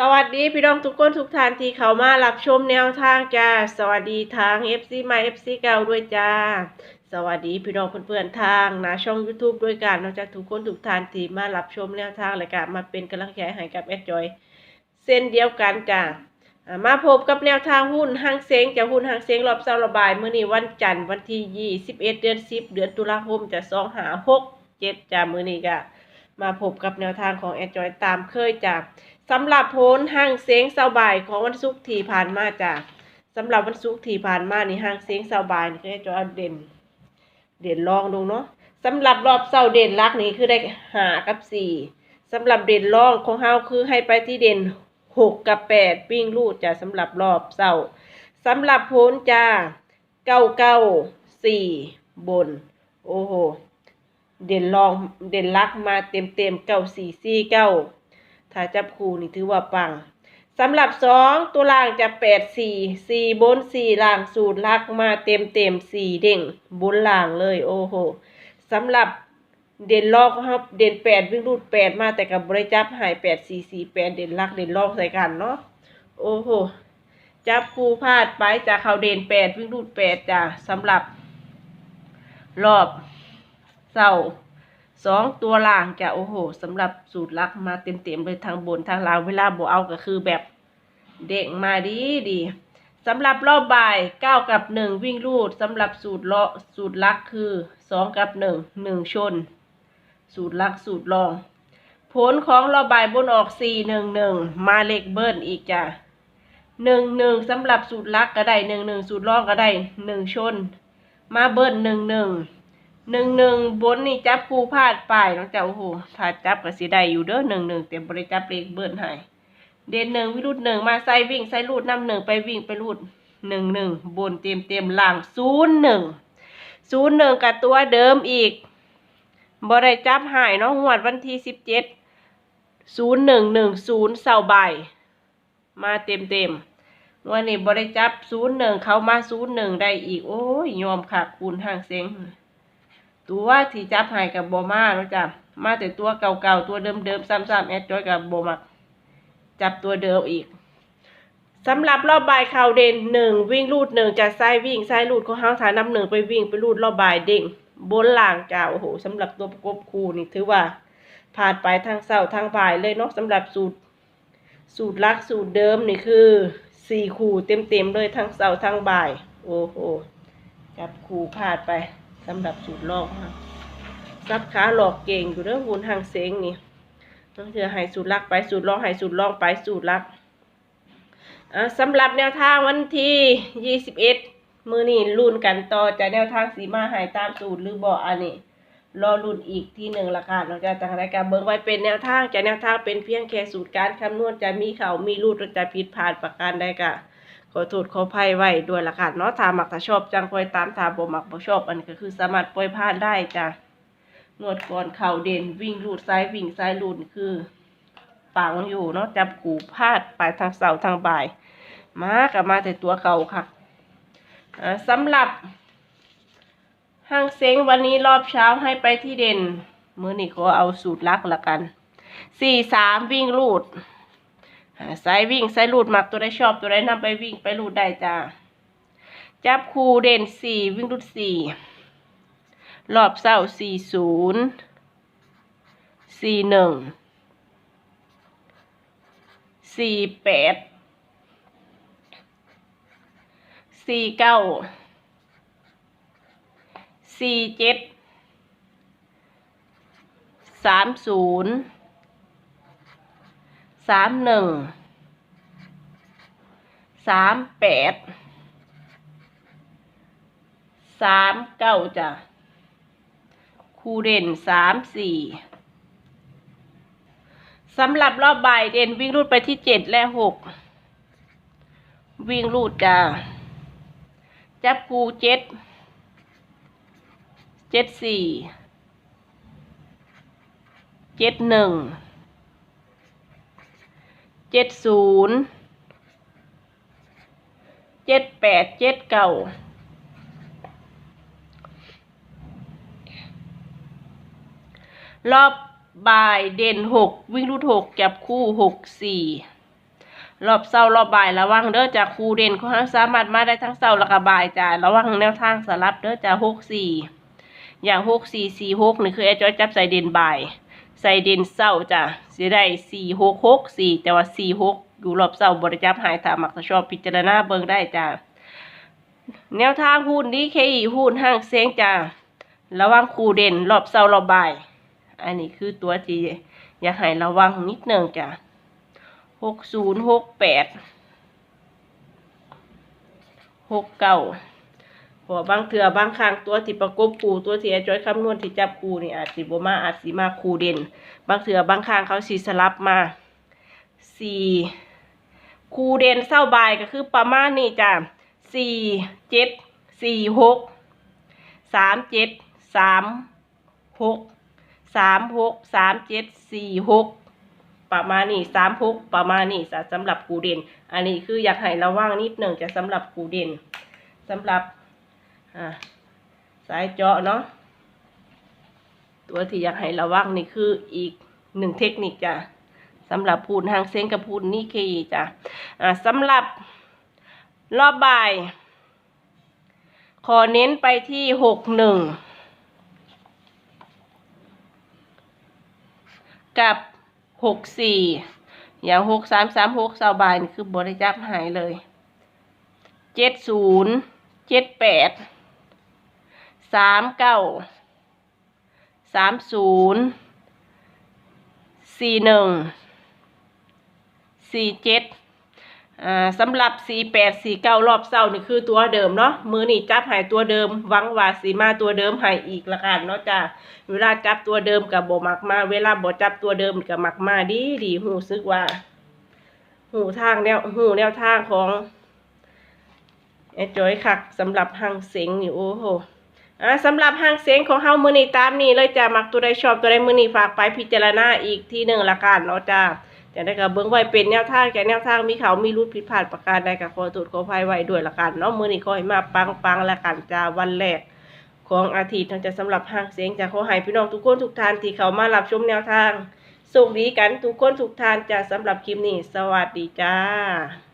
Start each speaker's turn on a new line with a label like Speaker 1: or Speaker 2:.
Speaker 1: สวัสดีพี่น้องทุกคนทุกท่านที่เข้ามารับชมแนวทางจ้า สวัสดีทาง FC ใหม่ FC เก่าด้วยจ้า สวัสดีพี่น้องเพื่อนๆทางนะช่อง YouTube ด้วยกันนอกจากทุกคนทุกท่านที่มารับชมแนวทางและก็มาเป็นกำลังใจให้กับแอดจอยเส้นเดียวกันจ้ามาพบกับแนวทางหุ้นห้างเซ็งจากหุ้นห้างเซ็งรอบเช้าระบายเมื้อนี้วันจันทร์วันที่ 21 เดือน 10 เดือนตุลาคมจะ2หา6 7จ้ามื้อนี้ก็ มาพบกับแนวทางของแอดจอยตามเคยจ้าสำหรับโพลห้างเสียงเสาบ่ายของวันศุกร์ที่ผ่านมาจ้ะสำหรับวันศุกร์ที่ผ่านมานี่ห้างเสียงเสาบ่ายนี่คือจะเด่น เด่นรองดูเนาะสำหรับรอบเสาเด่นลักนี่คือได้หากับสี่สำหรับเด่นรองของเฮาคือให้ไปที่เด่นหกกับแปดวิ่งลูดจ้ะสำหรับรอบเสาสำหรับโพลจ้าเก้าเก้าสี่บน โอ้โห เด่นรองเด่นลักมาเต็มเต็มเก้าสี่สี่เก้าถ้าจับคู่นี่ถือว่าปังสำหรับสองตัวล่างจะแปดสี่สี่บนสี่ล่างสูตรลักมาเต็มเต็มสี่เด้งบนล่างเลยโอ้โหสำหรับเด่นลอกครับเด่นแปดวิ่งรูดแปดมาแต่กับบริจับหายแปดสี่สี่แปดเด่นลักเด่นลอกใส่กันเนาะโอ้โหจับคู่พลาดไปจากเขาเด่นแปดวิ่งรูดแปดจ้ะสำหรับรอบ เสาร์สองตัวล่างจะโอ้โหสำหรับสูตรลักมาเต็มๆเลยทางบนทางล่างเวลาโบเอาก็คือแบบเด้งมาดีดีสำหรับรอบบ่ายเก้ากับหนึ่งวิ่งรูดสำหรับสูตรเลาะสูตรลักคือสองกับหนึ่งหนึ่งชน สูตรลักสูตรรอง ผลของรอบบ่ายบนออกสี่หนึ่งหนึ่งมาเลขเบิ้ลอีกจ้ะหนึ่งหนึ่งสำหรับสูตรลักก็ได้หนึ่งหนึ่งสูตรรองก็ได้หนึ่งชน มาเบิ้ลหนึ่งหนึ่ง หนึ่งหนึ่งบนนี่จับคู่พลาดไปน้องเจ้าโอ้โหถ้าจับก็สิได้อยู่เด้อหนึ่งหนึ่งเต็มบริจับเลขเบิ้ลให้เด่นหนึ่งวิรุดหนึ่งมาใส่วิ่งใส่รูดน้ำหนึ่งไปวิ่งไปรูดหนึ่งหนึ่งบนเต็มเต็มล่างศูนย์หนึ่งศูนย์หนึ่งกับตัวเดิมอีกบริจับหายเนาะหวดวันที่สิบเจ็ดศูนย์หนึ่งหนึ่งศูนย์เสาใบมาเต็มเต็มวันนี้บริจับศูนย์หนึ่งเขามาศูนย์หนึ่งได้อีก โอ้ยยอมขาดคูณห่างเสียง ตัวที่จับใหายกับโบมาเนาะจ้ะมาแต่ตัวเก่าๆตัวเดิมๆซ้ำๆแอดจอยกับโบมักจับตัวเดิมอีกสำหรับรอบบ่ายเข่าเด่นหนึ่งวิ่งลูดหนึ่งจะไส้วิ่งไส้ลูดของเฮาฐานนำหนึ่งไปวิ่งไปลูดรอบบ่ายเด้งบนล่างจ้าโอ้โหสำหรับตัวประกบคู่นี่ถือว่าผ่านไปทางเสาทางบ่ายเลยเนาะสำหรับสูตร สูตรลักสูตรเดิมนี่คือสี่คู่เต็มๆเลยทั้งเสาทั้งบ่าย โอ้โหจับคู่พลาดไป สำหรับสูตรลอกนะซับขาหลอกเก่งอยู่เรื่องวุนหางเสงนี่ต้องเธอให้สูตรลักไปสูตรลอกให้สูตรลอกไปสูตรลักสำหรับแนวทางวันที่ยี่สิบเอ็ดมือนี่รุ่นกันต่อจะแนวทางสีมาหายตามสูตรหรือบ่อันนี้รอรุ่นอีกที่หนึ่งละค่ะเราจะจากรายการเบิ้งไว้เป็นแนวทางจะแนวทางเป็นเพียงแค่สูตรการคำนวณจะมีเขามีรูดจะผิดพลาดประการใดกะ อโทษขอภัยไว้ด้วยละค่ะเนาะถ้ามักถ้าชอบจังคอยตามถ้าบ่มักบ่ชอบอันก็คือสามารถปล่อยผ่านได้จ้ะนวดก่อนเข่าเด่นวิ่งลูดซ้ายวิ่งซ้ายลูดคือปังอยู่เนาะจับขู่พาดไปทางเสาทางบ่าย มากับมาแต่ตัวเก่าค่ะสำหรับห้างเซ้งวันนี้รอบเช้าให้ไปที่เด่น มือนี้ก็เอาสูตรลักละกันสี่สามวิ่งลูด หาสายวิ่งสายลูดมักตัวได้ชอบตัวได้นำไปวิ่งไปลูดได้จ้าจับคู่เด่นสี่วิ่งลูดสี่รอบเศร้าสี่ศูนย์สี่หนึ่งสี่แปดสี่เก้าสี่เจ็ดสามศูนย์ สามหนึ่งสามแปดสามเก้าจ้ะคูเด่นสามสี่สำหรับรอบบ่ายเด่นวิ่งรูดไปที่เจ็ดและหกวิ่งรูดจ้ะจับคูเจ็ดเจ็ดสี่เจ็ดหนึ่ง จ็ดศูนย์เจ็ดแปดเจ็ดเก้ารอบบ่ายเด่นหกวิ่งรูดหกจับคู่หกสี่รอบเช้ารอบบ่ายระวังเด้อจ้ะครูเด่นเราสามารถมาได้ทั้งเช้าและก็บ่ายจ้ะระวังแนวทางสลับเด้อจ้ะหกสี่อย่างหกสี่สี่หกนี่คือไอ้จอยจับใส่เด่นบ่าย ใส่เด่นเช้าจ้ะสิได้สี่หกหกสี่แต่ว่าสี่หกอยู่รอบเช้าบริจับหายถามักจะชอบพิจารณาเบิ่งได้จ้ะแนวทางหุ้นดีเคอีหุ้นห้างเสียงจ้ะระวังครูเด่นรอบเช้ารอบบ่าย อันนี้คือตัวที่อยากให้ระวังนิดหนึ่งจ้ะหกศูนย์หกแปดหกเก้า พอบางเถื่อบางครั้งตัวที่ประกบคูตัวที่อจอยคำนวณที่จับคูนี่อาจสิบมาอาจสิมาคูเด่น บางเถื่อบางครั้งเขาสีสลับมาสี่คูเด่นเศร้าบายก็คือประมาณนี้จ้ะสี่เจ็ดสี่หกสามเจ็ดสามหกสามหกสามเจ็ดสี่หกประมาณนี้สามหกประมาณนี้สำหรับกูเด่น อันนี้คืออยากให้ระวังนิดหนึ่งจะสำหรับกูเด่นสำหรับ อ่าสายเจาะเนาะตัวที่อยากให้ระวังนี่คืออีกหนึ่งเทคนิคจ้ะสำหรับพูนหางเซ้งกับพูนนี่เคจ้ะอ่าสำหรับรอบบ่าย ขอเน้นไปที่หกหนึ่งกับหกสี่อย่างหกสามสามหกสาบายนี่คือบริจับหายเลยเจ็ดศูนย์เจ็ดแปด สามเก้าสามศูนย์สี่หนึ่งสี่เจ็ดสำหรับสี่แปดสี่เก้ารอบเศร้านี่คือตัวเดิมเนาะ มือนี่จับหายตัวเดิม หวังว่าสีมาตัวเดิมหายอีกละกันเนาะจ้าเวลาจับตัวเดิมกับโบมักมา เวลาบ่จับตัวเดิมกับมักมาดีดีหูซึกว่า หูทางแนวหูแนวทางของไอ้จอยคักสำหรับหางเสียงนี่โอ้โห อ่าสำหรับหางเสียงของเฮามือนี้ตามนี้เลยจ้ะมักตัวใดชอบตัวใดมือนี้ฝากไปพิจารณาอีกที่หนึ่งละกันเนาะจ้าจะได้กับเบิ้องไว้เป็นแนวทางแก่แนวทางมีเขามีรูดผิดพลาดประการใดกับขอโทษขออภัยไว้ด้วยละกันเนาะมือนี้ขอให้มาปังปังละกันจ้าวันแรก ของอาทิตย์ทั้งจะสำหรับห้างเสียงจากขอให้พี่น้องทุกคนทุกท่านที่เขามารับชมแนวทางสุขดีกันทุกคนทุกท่านจะสำหรับคลิปนี้ สวัสดีจ้า